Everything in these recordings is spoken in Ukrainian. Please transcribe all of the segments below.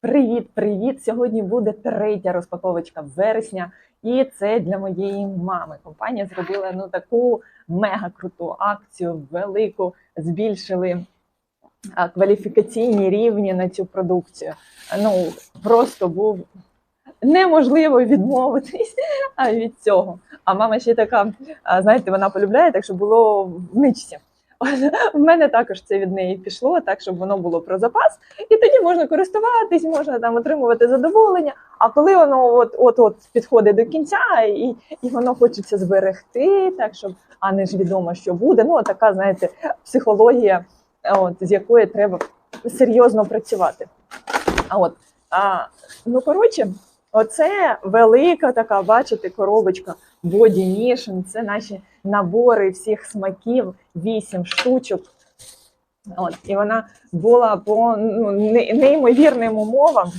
Привіт-привіт! Сьогодні буде третя розпаковочка вересня, і це для моєї мами. Компанія зробила ну таку мега круту акцію, велику, збільшили кваліфікаційні рівні на цю продукцію. Ну просто був неможливо відмовитись від цього. А мама ще така, знаєте, вона полюбляє, так що було в ничці. В мене також це від неї пішло, так щоб воно було про запас, і тоді можна користуватись, можна там отримувати задоволення. А коли воно от от от підходить до кінця, і і воно хочеться зберегти, так щоб а не ж відомо, що буде. Ну така, знаєте, психологія, от з якої треба серйозно працювати. А от а, ну коротше, оце велика така, бачите, коробочка Body Mission, Це наші набори всіх смаків, вісім штучок. От, І вона була по ну, неймовірним умовам.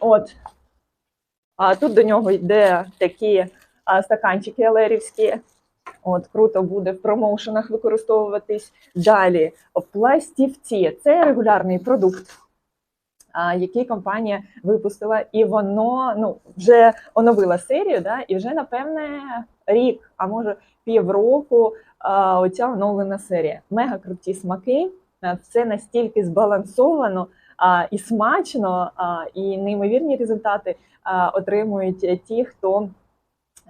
От. А тут до нього йде такі а, стаканчики елерівські. От, круто буде в промоушенах використовуватись. Далі пластівці це регулярний продукт, а, який компанія випустила, і воно ну, вже оновила серію, да, і вже напевне рік, а може півроку. Оця оновлена серія. Мега круті смаки. Все настільки збалансовано а, і смачно, а, і неймовірні результати а, отримують ті, хто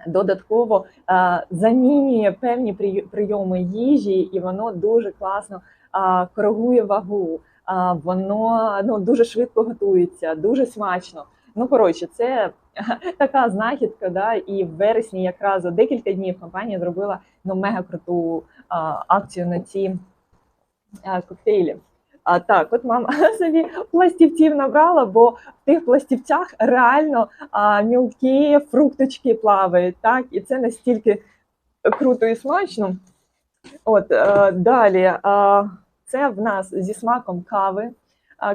додатково а, замінює певні прий- прийоми їжі, і воно дуже класно а, коригує вагу. А, воно ну, дуже швидко готується, дуже смачно. Ну, коротше, це така знахідка. Да? І в вересні якраз за декілька днів компанія зробила ну, мега круту а, акцію на ці а, коктейлі. А так, от мама собі пластівців набрала, бо в тих пластівцях реально а, мілкі фрукточки плавають, так, і це настільки круто і смачно. От е, далі, а, це в нас зі смаком кави, а,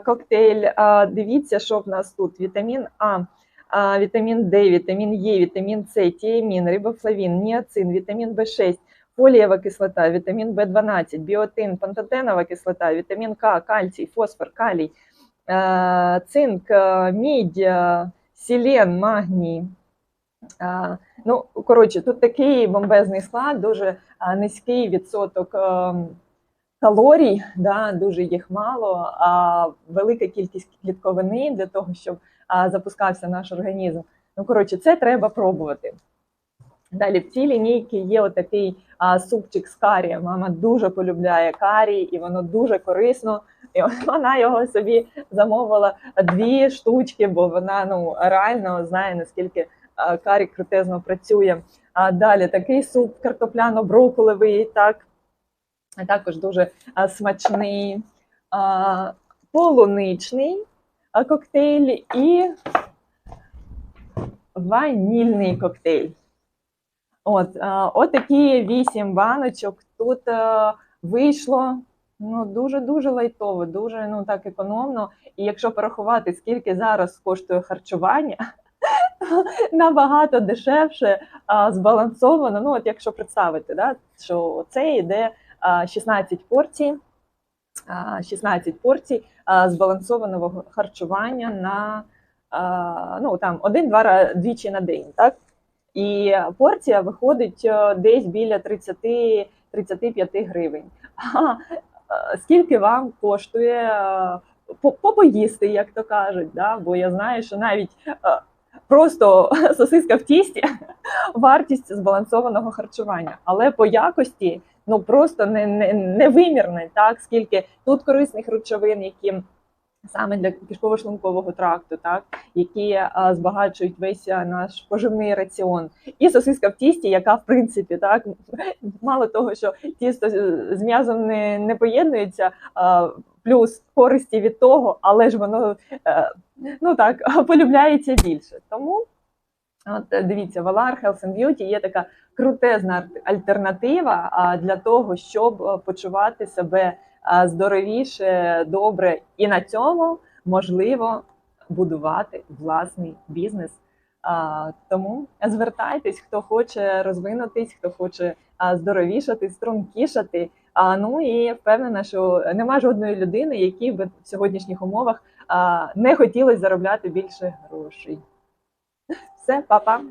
коктейль. Дивіться, що в нас тут: вітамін А, вітамін Д, вітамін Е, вітамін С, тіамін, рибофлавін, ніацин, вітамін В6, фолієва кислота, вітамін В12, біотин, пантотенова кислота, вітамін К, кальцій, фосфор, калій, цинк, мідь, селен, магній. Ну, коротше, тут такий бомбезний склад, дуже низький відсоток е, калорій, да, дуже їх мало, а велика кількість клітковини для того, щоб а, запускався наш організм. Ну, коротше, це треба пробувати. Далі в цій лінійці є отакий а, супчик з карі. Мама дуже полюбляє карі, і воно дуже корисно. І вона його собі замовила дві штучки, бо вона ну реально знає наскільки карі крутезно працює. А далі такий суп картопляно-броколевий, так також дуже смачний, полуничний коктейль і ванільний коктейль. От, от такі вісім баночок тут вийшло ну, дуже-дуже лайтово, дуже ну, так економно. І якщо порахувати, скільки зараз коштує харчування, набагато дешевше збалансовано. Ну, от якщо представити, да, що це йде 16 порцій, 16 порцій збалансованого харчування на ну, там, один-два двічі на день. Так? І порція виходить е, десь біля 30-35 гривень. А, скільки вам коштує е, попоїсти, як то кажуть? Да? Бо я знаю, що навіть е, просто сосиска в тісті вартість збалансованого харчування, але по якості ну просто не, не, невимірне, так скільки тут корисних речовин, які саме для кишково-шлункового тракту, так які а, збагачують весь наш поживний раціон, і сосиска в тісті, яка в принципі так мало того, що тісто з м'язом не, не поєднується, а, плюс користі від того, але ж воно е, ну так полюбляється більше. Тому От е, дивіться, Valar Health and Beauty є така крутезна альтернатива для того, щоб е, почувати себе здоровіше, добре, і на цьому можливо будувати власний бізнес. Тому звертайтесь, хто хоче розвинутись, хто хоче здоровішати, стрункішати. А, ну і впевнена, що нема жодної людини, якій би в сьогоднішніх умовах не хотілося заробляти більше грошей. Все, па-па!